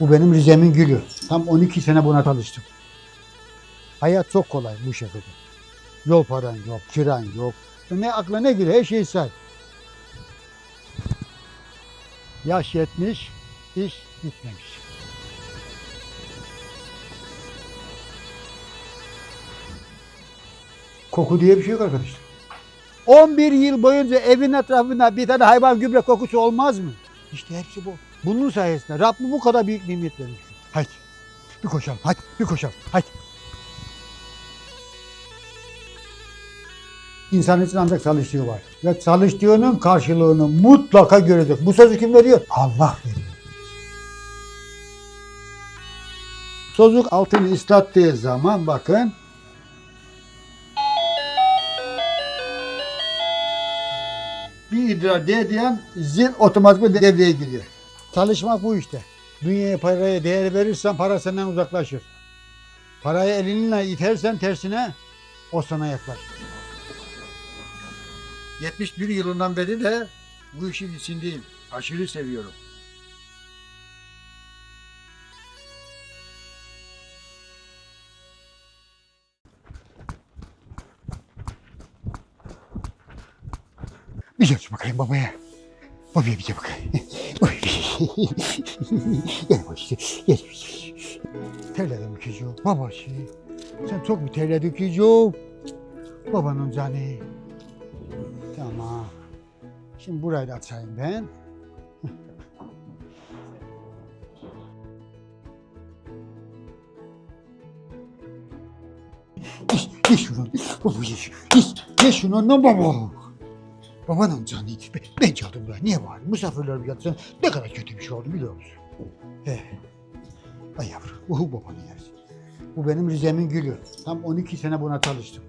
Bu benim Rize'min gülü. Tam 12 sene buna çalıştım. Hayat çok kolay bu şekilde. Yol paran yok, kiran yok. Ne aklına ne geliyor her şeyi say. Yaş yetmiş, iş bitmemiş. Koku diye bir şey yok arkadaşlar. 11 yıl boyunca evin etrafında bir tane hayvan gübre kokusu olmaz mı? İşte hepsi bu. Bunun sayesinde Rabbim bu kadar büyük nimet vermiş. Haydi bir koşalım, hadi bir koşalım, hadi. İnsan için ancak çalıştığı var. Ve çalıştığının karşılığını mutlaka görecek. Bu sözü kim veriyor? Allah veriyor. Sözlük altını ıslattığı zaman bakın bir idrar diyen zil otomatik devreye giriyor. Çalışmak bu işte. Dünyaya paraya değer verirsen para senden uzaklaşır. Parayı elinle itersen tersine o sana yaklaşır. 71 yılından beri de bu işin içindeyim. Aşırı seviyorum. Bir geç bakayım babaya. Babaya bir de bakayım. Gel babası, gel. Terledim çocuğum. Babası, sen çok mu terledin çocuğum? Babanın canı. Tamam. Şimdi burayı da açayım ben. Geç, şunu. Baba geç. Geç, geç şunu ondan baba. Babanın canı. Ben, ben çaldım buraya. Niye var? Misafirler yatsın. Ne kadar kötü bir şey oldu biliyor musun? He. Ay yavrum. Bu babanın yerisi. Bu benim Rize'min gülü. Tam 12 sene buna çalıştım.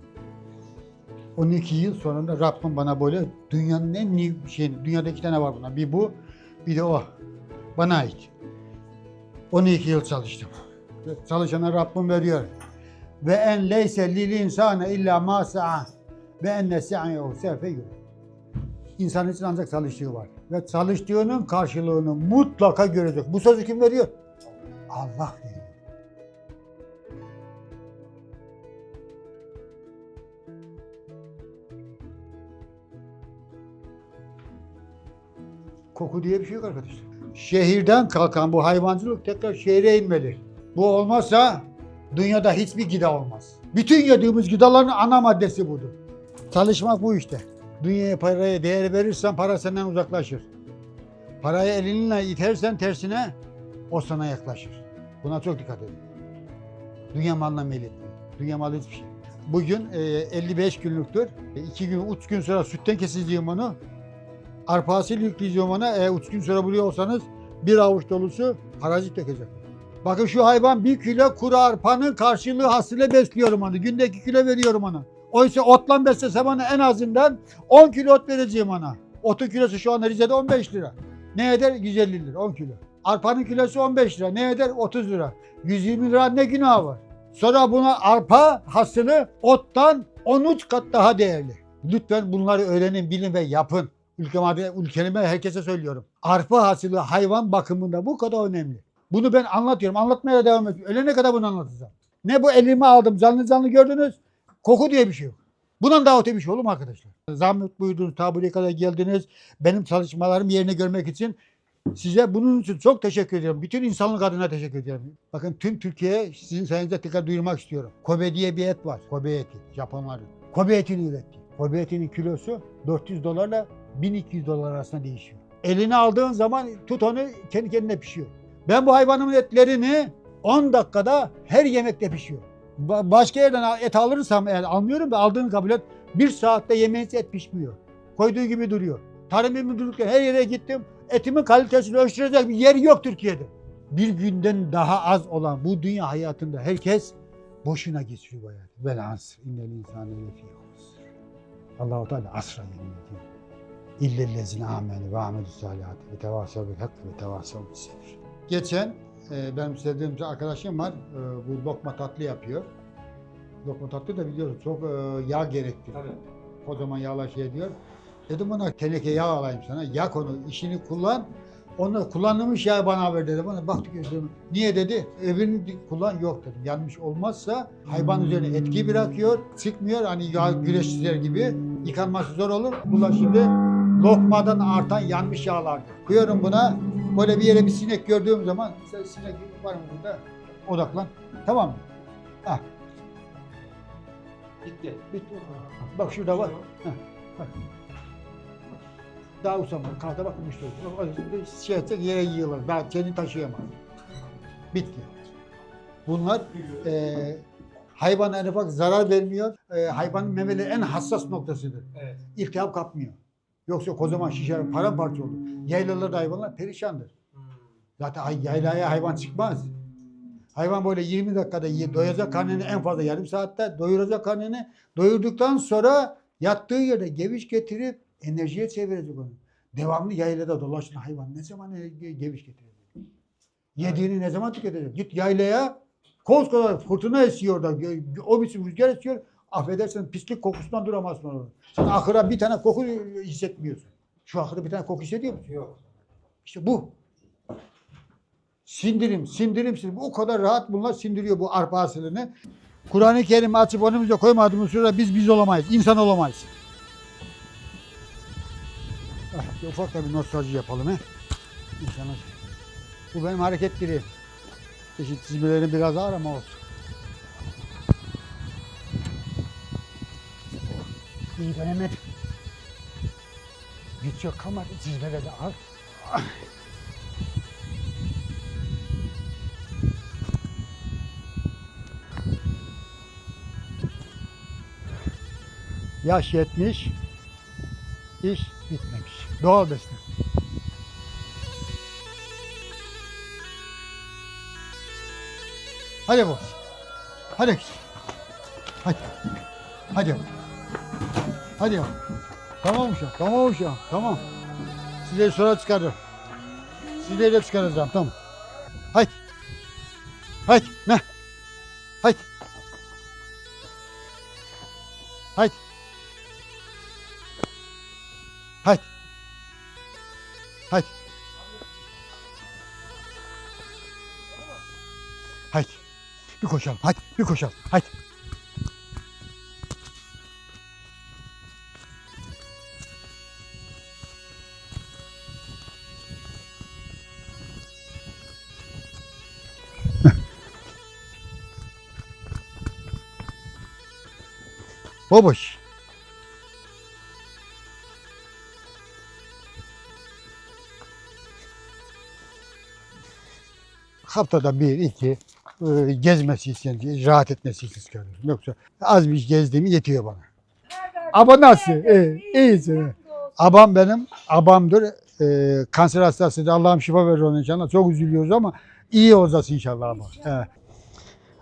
12 yıl sonra da Rabbim bana böyle dünyanın en iyi şeyini, dünyada iki tane var buna. Bir bu, bir de o. Bana ait. 12 yıl çalıştım. Çalışana Rabbim veriyor. Ve en leyse lil insane illa ma sa'a ve enne sa'yehu sevfe yürü. İnsan için ancak çalıştığı var. Ve çalıştığının karşılığını mutlaka görecek. Bu sözü kim veriyor? Allah veriyor. Koku diye bir şey yok arkadaşlar. Şehirden kalkan bu hayvancılık tekrar şehre inmeli. Bu olmazsa dünyada hiçbir gıda olmaz. Bütün yediğimiz gıdaların ana maddesi budur. Çalışmak bu işte. Dünyaya paraya değer verirsen para senden uzaklaşır. Parayı elinle itersen tersine o sana yaklaşır. Buna çok dikkat edin. Dünya malına meyletmeyin. Dünya malı hiçbir şey. Bugün e, 55 günlüktür. 2 gün, 3 gün sonra sütten keseceğim onu. Arpasıyla yükleyeceğim ona. E, 3 gün sonra buraya olsanız bir avuç dolusu parazit dökecek. Bakın şu hayvan bir kilo kuru arpanın karşılığı hasıyla besliyorum onu. Günde 2 kilo veriyorum ona. Oysa otla beslesem ona en azından 10 kilo ot vereceğim ona. Otun kilosu şu anda Rize'de 15 lira. Ne eder? 150 lira 10 kilo. Arpanın kilosu 15 lira. Ne eder? 30 lira. 120 lira ne günah var? Sonra buna arpa hasılı ottan 13 kat daha değerli. Lütfen bunları öğrenin, bilin ve yapın. Ülkeme, ülkenime herkese söylüyorum. Arpa hasılı hayvan bakımında bu kadar önemli. Bunu ben anlatıyorum. Anlatmaya devam ediyorum. Ölene kadar bunu anlatacağım. Ne bu elime aldım canlı canlı gördünüz. Koku diye bir şey yok. Bundan daha öte bir şey olur mu arkadaşlar? Zahmet buyurdunuz, ta kadar geldiniz. Benim çalışmalarımı yerine görmek için size bunun için çok teşekkür ediyorum. Bütün insanlık adına teşekkür ediyorum. Bakın tüm Türkiye'ye sizin sayenizde tekrar duyurmak istiyorum. Kobe diye bir et var. Kobe eti. Japonların. Kobe etini üretti. Kobe etinin kilosu 400 dolarla 1200 dolar arasında değişiyor. Eline aldığın zaman tut onu kendi kendine pişiyor. Ben bu hayvanın etlerini 10 dakikada her yemekte pişiyor. Ba- Başka yerden et alırsam eğer almıyorum da aldığını kabul et. Bir saatte yemeğiniz et pişmiyor. Koyduğu gibi duruyor. Tarım müdürlükleri her yere gittim. Etimin kalitesini ölçtürecek bir yer yok Türkiye'de. Bir günden daha az olan bu dünya hayatında herkes boşuna geçiyor bu hayatı. Vel asr innel insane lefî. Allahu Teala asra yemin ediyor. İllellezine amenu ve amelü salihati ve tevasav bil hakkı ve tevasav bis sabr. Geçen e, benim sevdiğim bir arkadaşım var. E, bu lokma tatlı yapıyor. Lokma tatlı da biliyorsun çok e, yağ gerektiriyor. Kocaman yağla şey diyor. Dedim buna teneke yağ alayım sana. Yak onu, işini kullan. Onu kullanılmış yağ bana haber dedi. Bana baktık gözüme. Niye dedi? Öbürünü kullan yok dedim. Yanmış olmazsa hayvan üzerine etki bırakıyor. Çıkmıyor hani yağ güreşçiler gibi. Yıkanması zor olur. Bunlar şimdi lokmadan artan yanmış yağlardır. Koyuyorum buna. Böyle bir yere bir sinek gördüğüm zaman mesela sinek var mı burada? Odaklan. Tamam mı? Hah. Gitti. Bitti. Bak şurada var. Heh, bak. Daha işte. O- o- Şey edecek yere yığılır. Daha kendi taşıyamaz. Bitti. Bunlar e, hayvana en ufak zarar vermiyor. E, hayvanın memeleri en hassas noktasıdır. Evet. İltihap kapmıyor. Yoksa kocaman şişer, paramparça olur. Yaylalarda hayvanlar perişandır. Zaten yaylaya hayvan çıkmaz. Hayvan böyle 20 dakikada doyacak karnını en fazla yarım saatte doyuracak karnını. Doyurduktan sonra yattığı yerde geviş getirip enerjiye çevirecek onu. Devamlı yaylada dolaşan hayvan ne zaman e- ge- geviş getirecek? Yediğini ne zaman tüketecek? Git yaylaya koskoca fırtına esiyor da o biçim rüzgar esiyor. Affedersin pislik kokusundan duramazsın orada. Sen ahıra bir tane koku hissetmiyorsun. Şu ahıra bir tane koku hissediyor musun? Yok. İşte bu. Sindirim, sindirim, sindirim. O kadar rahat bunlar sindiriyor bu arpa hasilini. Kur'an-ı Kerim açıp önümüze koymadığımız sürece biz biz olamayız, insan olamayız. Ah, bir ufak da bir nostalji yapalım he. İnsanlar. Bu benim hareketleri. Çeşit çizmelerim biraz ağır ama olsun. İyi dönemedim. Güç yok ama de ağır. Yaş yetmiş, iş bitmemiş. Doğal beslen. Hadi boş. Hadi. Hadi. Hadi. Hadi. yavrum. Tamam uşağım. Tamam uşağım. Tamam. Size sonra çıkarırım. Size de çıkaracağım. Tamam. Haydi. Haydi. Ne? Haydi. Haydi. Haydi. Haydi. Haydi. Bir koşalım. Haydi. Bir koşalım. Haydi. Baboş. Haftada bir, iki e, gezmesi için, rahat etmesi için çıkarıyorum. Yoksa az bir gezdiğimi yetiyor bana. Aba nasıl? İyi, iyisin. Abam benim, abamdır. E, kanser hastasıydı. Allah'ım şifa verir ona inşallah. Çok üzülüyoruz ama iyi olacağız inşallah ama. Evet.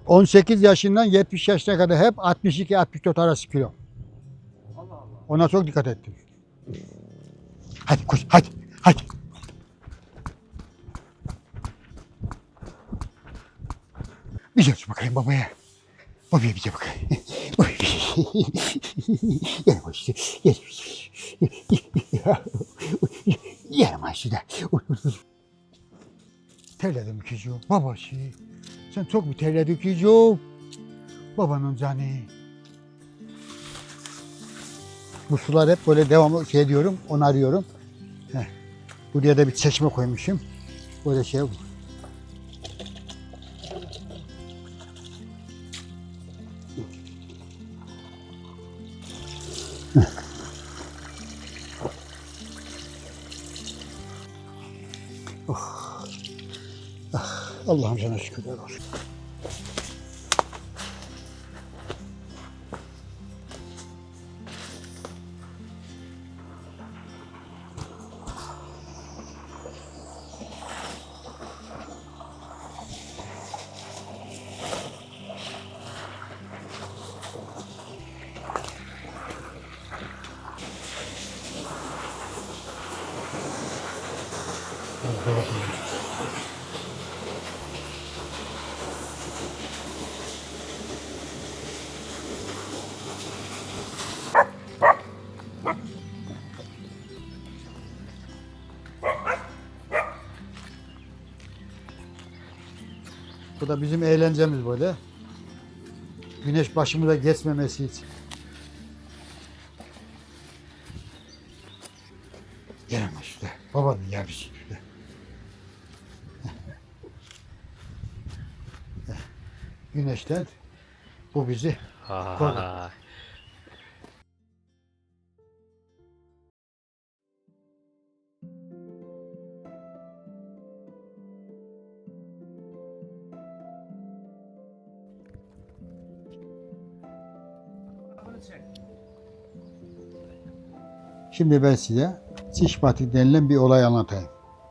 18 yaşından 70 yaşına kadar hep 62-64 arası kilo. Ona çok dikkat ettim. Hadi koş, hadi, hadi. Bir gel bakayım babaya. Babaya bir gel bakayım. Gel baş. Gel. Gel aşağıda. Terledim çocuğum. Babası. Sen çok mu terledin çocuğum? Babanın canı. Bu sular hep böyle devamlı şey diyorum, onarıyorum. Heh. Buraya da bir çeşme koymuşum. Böyle şey şükürler. Da bizim eğlencemiz böyle. Güneş başımıza geçmemesi için. Gel ama işte. Babanın. Gel. Gel. Güneşten bu bizi Ha. Şimdi ben size sişmatik denilen bir olay anlatayım.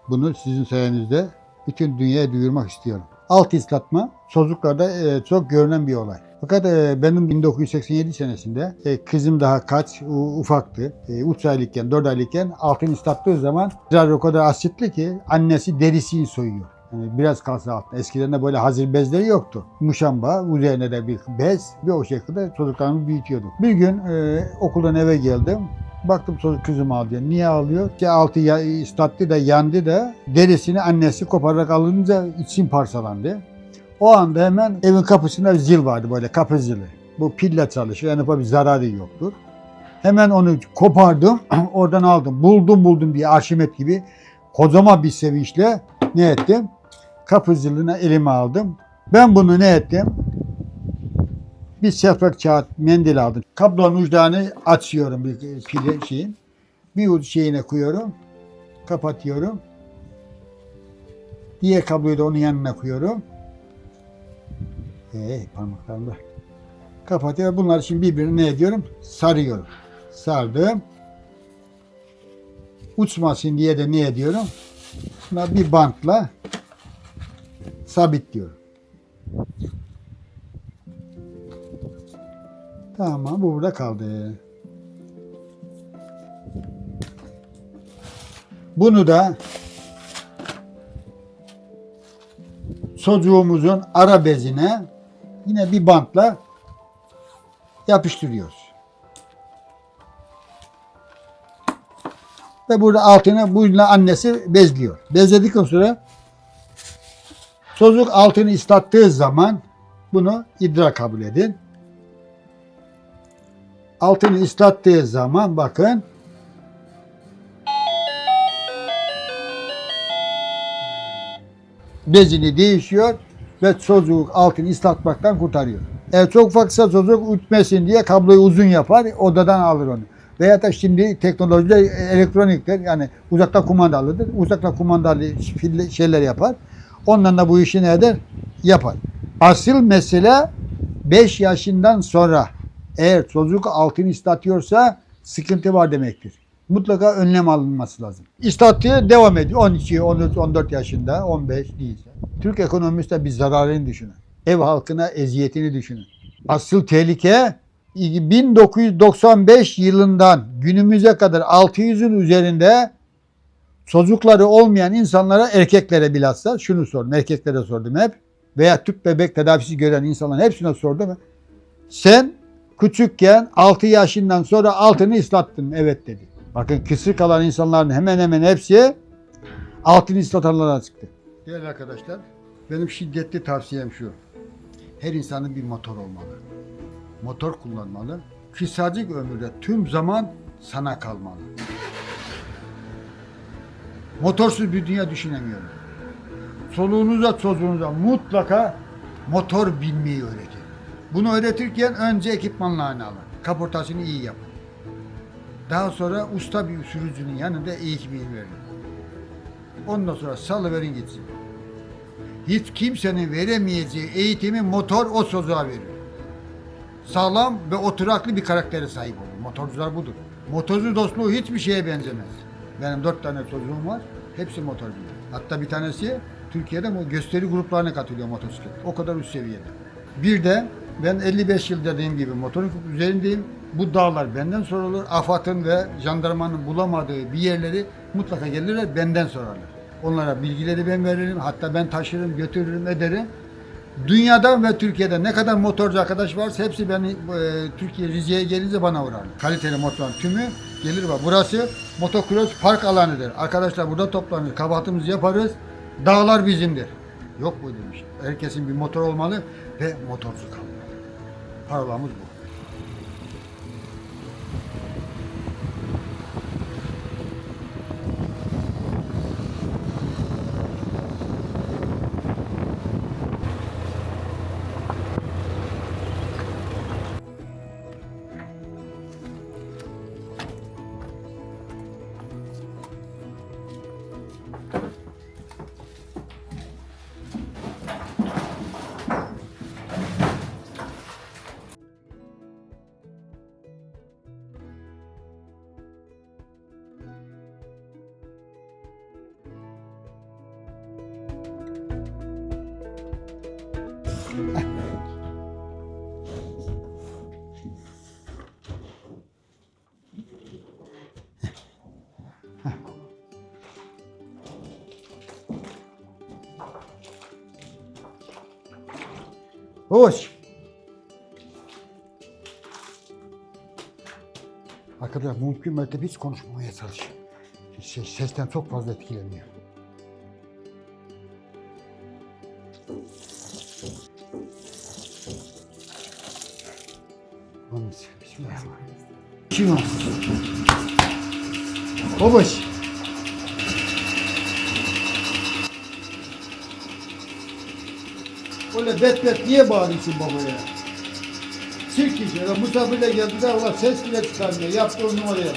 Bunu sizin sayenizde bütün dünyaya duyurmak istiyorum. Alt ıslatma çocuklarda e, çok görünen bir olay. Fakat e, benim 1987 senesinde e, kızım daha kaç ufaktı. E, 3 aylıkken 4 aylıkken altın ıslattığı zaman biraz o kadar asitli ki annesi derisini soyuyor. Yani biraz kalsa altında. Eskiden de böyle hazır bezleri yoktu. Muşamba, üzerine de bir bez ve o şekilde çocuklarımızı büyütüyorduk. Bir gün e, okuldan eve geldim. Baktım çocuk kızım ağlıyor. Niye ağlıyor? Ki altı ya, ıslattı da yandı da derisini annesi kopararak alınca için parçalandı. O anda hemen evin kapısında zil vardı böyle kapı zili. Bu pille çalışıyor. Yani bir zararı yoktur. Hemen onu kopardım. Oradan aldım. Buldum buldum diye Arşimet gibi kocaman bir sevinçle ne ettim? Kapı zilini elime aldım. Ben bunu ne ettim? Bir sefer kağıt mendil aldım. Kablonun uçlarını açıyorum bir şeyin. Bir uç şeyine koyuyorum. Kapatıyorum. Diğer kabloyu da onun yanına koyuyorum. Ee, parmaklarımda. Kapatıyorum. Bunları şimdi birbirine ne ediyorum? Sarıyorum. Sardım. Uçmasın diye de ne ediyorum? Bir bantla sabitliyorum. Tamam bu burada kaldı. Bunu da çocuğumuzun ara bezine yine bir bantla yapıştırıyoruz. Ve burada altına bununla annesi bezliyor. Bezledikten sonra çocuk altını ıslattığı zaman bunu idrar kabul edin. Altını ıslattığı zaman bakın bezini değişiyor ve çocuk altını ıslatmaktan kurtarıyor. Eğer çok ufaksa çocuk ütmesin diye kabloyu uzun yapar, odadan alır onu. Veya da şimdi teknolojide elektronikler yani uzaktan kumandalıdır. Uzaktan kumandalı şeyler yapar. Ondan da bu işi ne eder? Yapar. Asıl mesele 5 yaşından sonra eğer çocuk altını ıslatıyorsa sıkıntı var demektir. Mutlaka önlem alınması lazım. İstatıyor devam ediyor. 12, 13, 14 yaşında, 15 değilse. Türk ekonomisi de bir zararını düşünün. Ev halkına eziyetini düşünün. Asıl tehlike 1995 yılından günümüze kadar 600'ün üzerinde çocukları olmayan insanlara, erkeklere bilhassa şunu sordum. Erkeklere sordum hep. Veya tüp bebek tedavisi gören insanların hepsine sordum. Sen küçükken 6 yaşından sonra altını ıslattın. Evet dedi. Bakın kısır kalan insanların hemen hemen hepsi altını ıslatanlara çıktı. Değerli arkadaşlar, benim şiddetli tavsiyem şu. Her insanın bir motor olmalı. Motor kullanmalı. Kısacık ömürde tüm zaman sana kalmalı. Motorsuz bir dünya düşünemiyorum. Soluğunuza çocuğunuza mutlaka motor binmeyi öğretin. Bunu öğretirken önce ekipmanlarını alın. Kaportasını iyi yapın. Daha sonra usta bir sürücünün yanında eğitimini verin. Ondan sonra salıverin gitsin. Hiç kimsenin veremeyeceği eğitimi motor o çocuğa verir. Sağlam ve oturaklı bir karaktere sahip olur. Motorcular budur. Motorcu dostluğu hiçbir şeye benzemez. Benim dört tane çocuğum var. Hepsi motorcu. Hatta bir tanesi Türkiye'de bu gösteri gruplarına katılıyor motosiklet. O kadar üst seviyede. Bir de ben 55 yıl dediğim gibi motorun üzerindeyim. Bu dağlar benden sorulur. AFAD'ın ve jandarmanın bulamadığı bir yerleri mutlaka gelirler benden sorarlar. Onlara bilgileri ben veririm. Hatta ben taşırım, götürürüm, ederim. Dünyadan ve Türkiye'de ne kadar motorcu arkadaş varsa hepsi beni e, Türkiye Rize'ye gelince bana uğrar. Kaliteli motorun tümü gelir var. Burası motocross park alanıdır. Arkadaşlar burada toplanır. Kabahatımızı yaparız. Dağlar bizimdir. Yok bir şey. Herkesin bir motor olmalı ve motorcu kalmalı. Parolamız bu. Hoş. Arkadaşlar mümkün mertebe hiç konuşmamaya çalış. Ses, sesten çok fazla etkileniyor. O? Babaş. Öyle bet bet niye bağırıyorsun babaya? Sirk işi. Ya misafirle geldiler ulan ses bile çıkarmıyor. Yaptığı numaraya bak.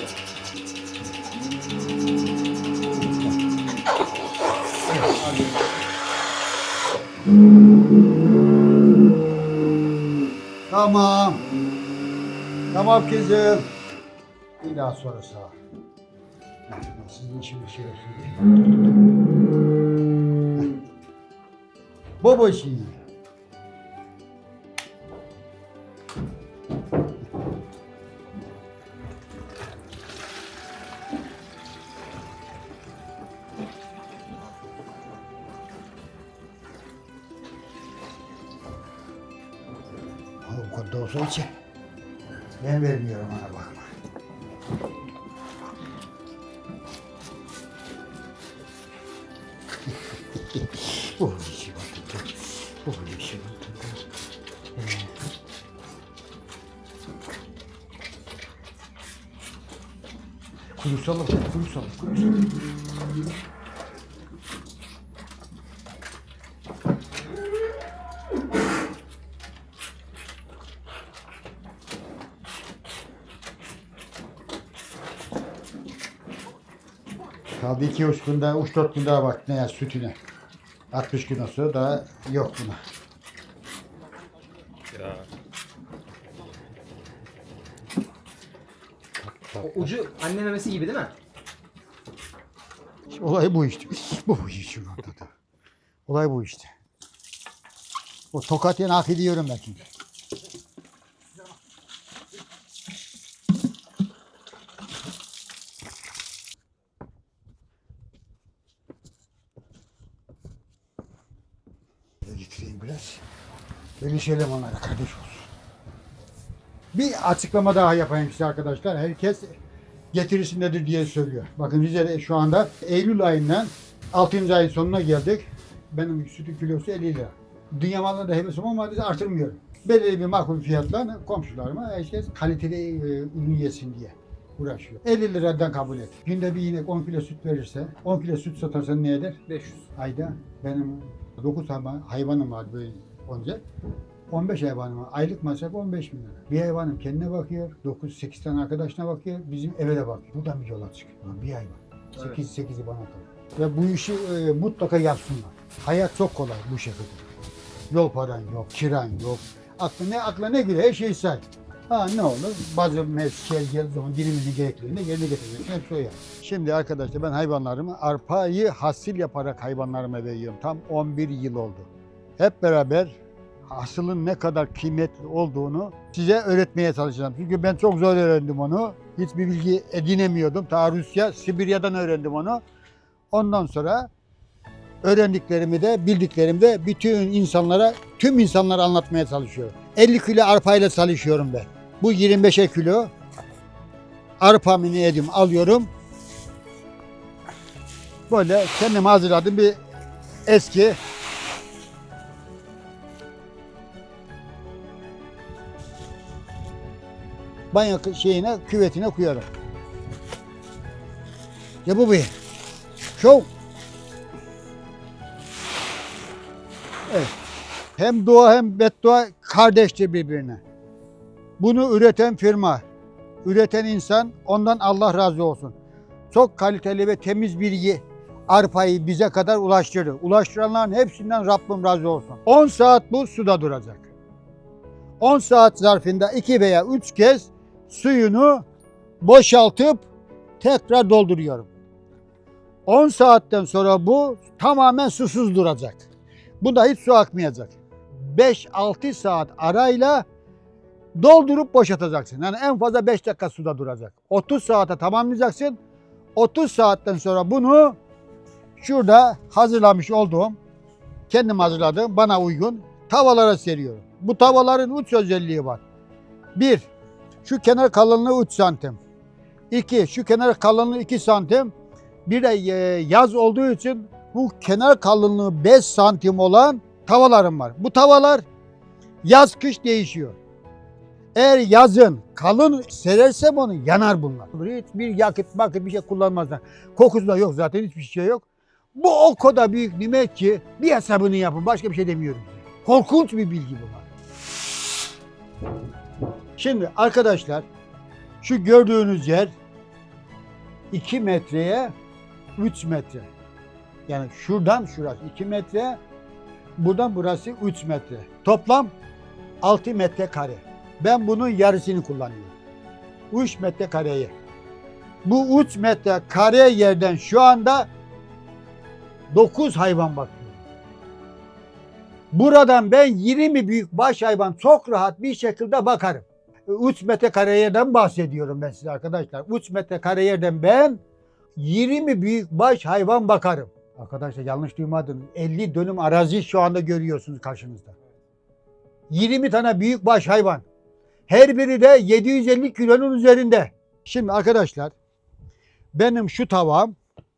Tamam. Tamam kızım. Bir daha sonra sağ ol. Sizin işiniz şerefsiz değil. Baba işi. O kadar da olsa içe. Ben vermiyorum ona bakma. Holy shit, what the Holy shit, Kuyusalım, kuyusalım, kuyusalım. 2-3 gün daha, 3-4 gün daha vakti ne ya sütüne. 60 günden sonra daha yok buna. Ya. O ucu anne memesi gibi değil mi? Olay bu işte. Bu bu işte. Olay bu işte. O tokat yani hak ediyorum ben çünkü. Bölüşelim onlara kardeş olsun. Bir açıklama daha yapayım size arkadaşlar. Herkes getirisindedir diye söylüyor. Bakın Rize'de şu anda Eylül ayından 6. ayın sonuna geldik. Benim sütün kilosu 50 lira. Dünya malına da hevesim için artırmıyorum. Belirli bir makul fiyatla komşularıma herkes kaliteli e, ürün yesin diye uğraşıyor. 50 liradan kabul et. Günde bir inek 10 kilo süt verirse, 10 kilo süt satarsan ne eder? 500. Ayda benim 9 hayvan, hayvanım var böyle onca. 15 hayvanım var. Aylık masraf 15 bin lira. Bir hayvanım kendine bakıyor. 9-8 tane arkadaşına bakıyor. Bizim eve de bakıyor. Buradan bir yola çıkıyor. Bir hayvan. 8 8'i bana kalıyor. Ve bu işi e, mutlaka yapsınlar. Hayat çok kolay bu şekilde. Yol paran yok, kiran yok. Aklı ne akla ne geliyor her şey say. Ha ne olur? Bazı mevsiler geldiği zaman dilimizin gereklerini yerine getirmek. Hepsi o ya. Şimdi arkadaşlar ben hayvanlarımı arpayı hasil yaparak hayvanlarıma veriyorum. Tam 11 yıl oldu. Hep beraber hasılın ne kadar kıymetli olduğunu size öğretmeye çalışacağım. Çünkü ben çok zor öğrendim onu. Hiçbir bilgi edinemiyordum. Ta Rusya, Sibirya'dan öğrendim onu. Ondan sonra öğrendiklerimi de bildiklerimi de bütün insanlara, tüm insanlara anlatmaya çalışıyorum. 50 kilo arpayla çalışıyorum ben. Bu 25'e kilo arpamı ne edeyim alıyorum. Böyle kendim hazırladım bir eski banyo şeyine, küvetine koyarım. Ya bu bir. Şov. Evet. Hem dua hem beddua kardeştir birbirine. Bunu üreten firma, üreten insan ondan Allah razı olsun. Çok kaliteli ve temiz bir arpayı bize kadar ulaştırdı. Ulaştıranların hepsinden Rabbim razı olsun. 10 saat bu suda duracak. 10 saat zarfında 2 veya 3 kez suyunu boşaltıp tekrar dolduruyorum. 10 saatten sonra bu tamamen susuz duracak. Bunda hiç su akmayacak. 5-6 saat arayla doldurup boşaltacaksın. Yani en fazla 5 dakika suda duracak. 30 saate tamamlayacaksın. 30 saatten sonra bunu şurada hazırlamış olduğum, kendim hazırladığım bana uygun tavalara seriyorum. Bu tavaların uç özelliği var. Bir, şu kenar kalınlığı 3 santim. İki, şu kenar kalınlığı 2 santim. Bir de e, yaz olduğu için bu kenar kalınlığı 5 santim olan tavalarım var. Bu tavalar yaz kış değişiyor. Eğer yazın kalın serersem onu yanar bunlar. Hiçbir yakıt makıt bir şey kullanmazlar. Kokusu da yok zaten hiçbir şey yok. Bu o kadar büyük nimet ki bir hesabını yapın. Başka bir şey demiyorum. Korkunç bir bilgi bunlar. Şimdi arkadaşlar şu gördüğünüz yer 2 metreye 3 metre. Yani şuradan şurası 2 metre, buradan burası 3 metre. Toplam 6 metre kare. Ben bunun yarısını kullanıyorum. 3 metre kareyi. Bu 3 metre kare yerden şu anda 9 hayvan bakıyor. Buradan ben 20 büyük baş hayvan çok rahat bir şekilde bakarım. 3 metre yerden bahsediyorum ben size arkadaşlar. 3 metre yerden ben 20 büyük baş hayvan bakarım. Arkadaşlar yanlış duymadınız. 50 dönüm arazi şu anda görüyorsunuz karşınızda. 20 tane büyük baş hayvan. Her biri de 750 kilonun üzerinde. Şimdi arkadaşlar benim şu tavam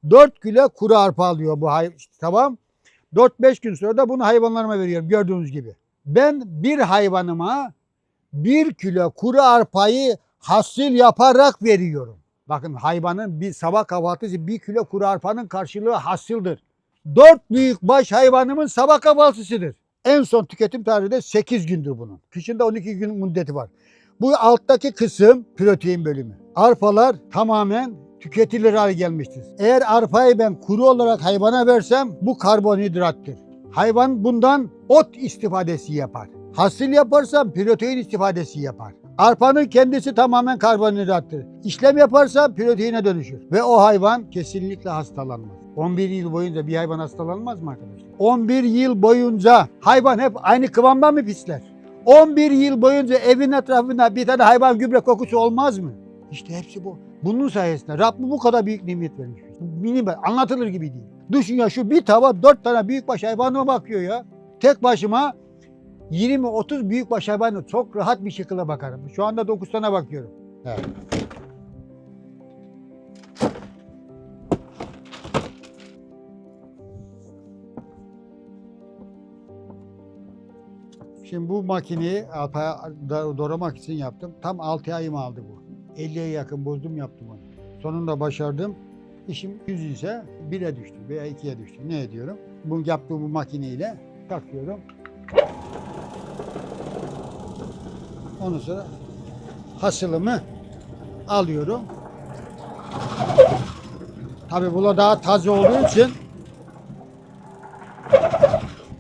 4 kilo kuru arpa alıyor bu tavam. 4-5 gün sonra da bunu hayvanlarıma veriyorum gördüğünüz gibi. Ben bir hayvanıma 1 kilo kuru arpayı hasil yaparak veriyorum. Bakın hayvanın bir sabah kahvaltısı 1 kilo kuru arpanın karşılığı hasıldır. 4 büyük baş hayvanımın sabah kahvaltısıdır. En son tüketim tarihi de 8 gündür bunun. Kışında 12 gün müddeti var. Bu alttaki kısım protein bölümü. Arpalar tamamen tüketilir hale gelmiştir. Eğer arpayı ben kuru olarak hayvana versem bu karbonhidrattır. Hayvan bundan ot istifadesi yapar. Hasil yaparsam protein istifadesi yapar. Arpanın kendisi tamamen karbonhidrattır. İşlem yaparsam proteine dönüşür. Ve o hayvan kesinlikle hastalanmaz. 11 yıl boyunca bir hayvan hastalanmaz mı arkadaşlar? 11 yıl boyunca hayvan hep aynı kıvamda mı pisler? 11 yıl boyunca evin etrafında bir tane hayvan gübre kokusu olmaz mı? İşte hepsi bu. Bunun sayesinde Rabbim bu kadar büyük nimet vermiş. Minim anlatılır gibi değil. Düşün ya şu bir tava dört tane büyükbaş hayvanıma bakıyor ya. Tek başıma 20-30 büyükbaş hayvanı çok rahat bir şekilde bakarım. Şu anda 9 tane bakıyorum. Evet. Şimdi bu makineyi doğramak için yaptım. Tam 6 ayımı aldı bu. 50'ye yakın bozdum yaptım onu. Sonunda başardım. İşim 100 ise 1'e düştü veya 2'ye düştü. Ne ediyorum? Bu yaptığım bu makineyle takıyorum. Ondan sonra hasılımı alıyorum. Tabi bu da daha taze olduğu için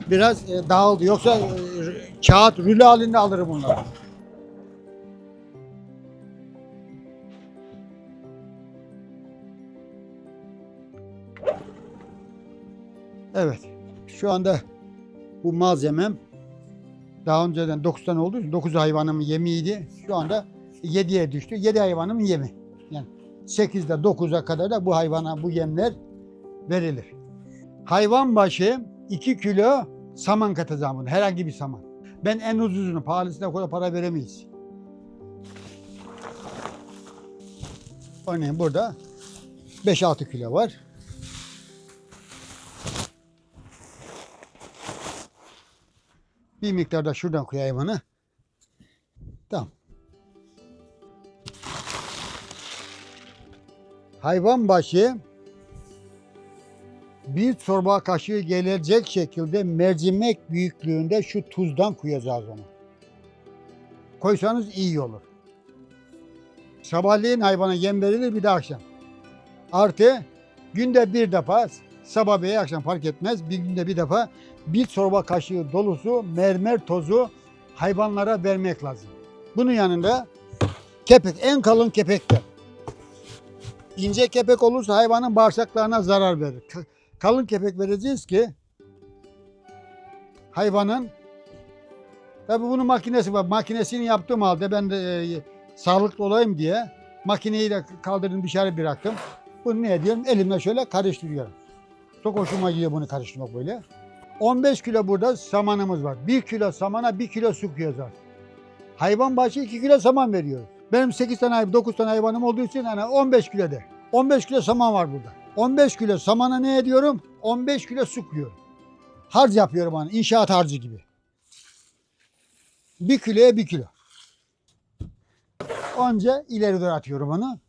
biraz e, dağıldı. Yoksa e, kağıt rüle halinde alırım onları. Evet. Şu anda bu malzemem daha önceden 9 tane olduğu için 9 hayvanımın yemiydi. Şu anda 7'ye düştü. 7 hayvanımın yemi. Yani 8'de 9'a kadar da bu hayvana bu yemler verilir. Hayvan başı 2 kilo saman katacağım bunu. Herhangi bir saman. Ben en ucuzunu, pahalısına kadar para veremeyiz. Örneğin burada 5-6 kilo var. Bir miktar da şuradan koyayım onu. Tamam. Hayvan başı bir çorba kaşığı gelecek şekilde mercimek büyüklüğünde şu tuzdan koyacağız onu. Koysanız iyi olur. Sabahleyin hayvana yem verilir bir de akşam. Artı günde bir defa sabah veya akşam fark etmez bir günde bir defa bir çorba kaşığı dolusu mermer tozu hayvanlara vermek lazım. Bunun yanında kepek en kalın kepekler. İnce kepek olursa hayvanın bağırsaklarına zarar verir. Kalın kepek vereceğiz ki hayvanın tabi bunun makinesi var. Makinesini yaptığım halde ben de e, sağlıklı olayım diye makineyi de kaldırdım dışarı bıraktım. Bunu ne ediyorum? Elimle şöyle karıştırıyorum. Çok hoşuma gidiyor bunu karıştırmak böyle. 15 kilo burada samanımız var. 1 kilo samana 1 kilo su koyacağız. Hayvan başı 2 kilo saman veriyoruz. Benim 8 tane, hayvan- 9 tane hayvanım olduğu için hani 15 kilo de. 15 kilo saman var burada. 15 kilo samana ne ediyorum? 15 kilo su koyuyorum. Harç yapıyorum hani inşaat harcı gibi. 1 kiloya 1 kilo. Önce ileri doğru atıyorum onu.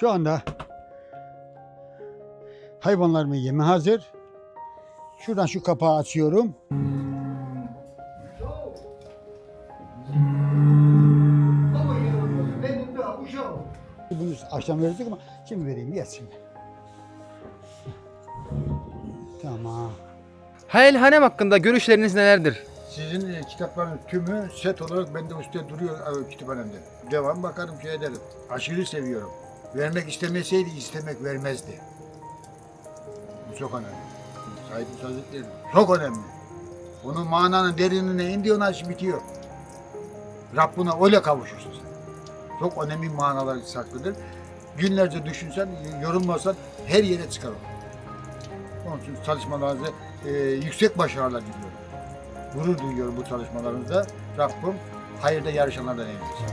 Şu anda hayvanlarımın yemi hazır. Şuradan şu kapağı açıyorum. Bunu akşam verecek ama şimdi vereyim yesin. Tamam. Hayal Hanem hakkında görüşleriniz nelerdir? Sizin e, kitapların tümü set olarak bende üstte duruyor e, kütüphanemde. Devam bakarım şey ederim. Aşırı seviyorum. Vermek istemeseydi istemek vermezdi. Bu çok önemli. Nursi Hazretleri çok önemli. Onun mananın derinine indiği ona iş bitiyor. Rabbuna öyle kavuşursun sen. Çok önemli manalar saklıdır. Günlerce düşünsen, yorulmasan her yere çıkar o. Onun için çalışmalarınızı e, yüksek başarılar diliyorum gurur duyuyorum bu çalışmalarınızda. Rabbim hayırda yarışanlardan eylesin.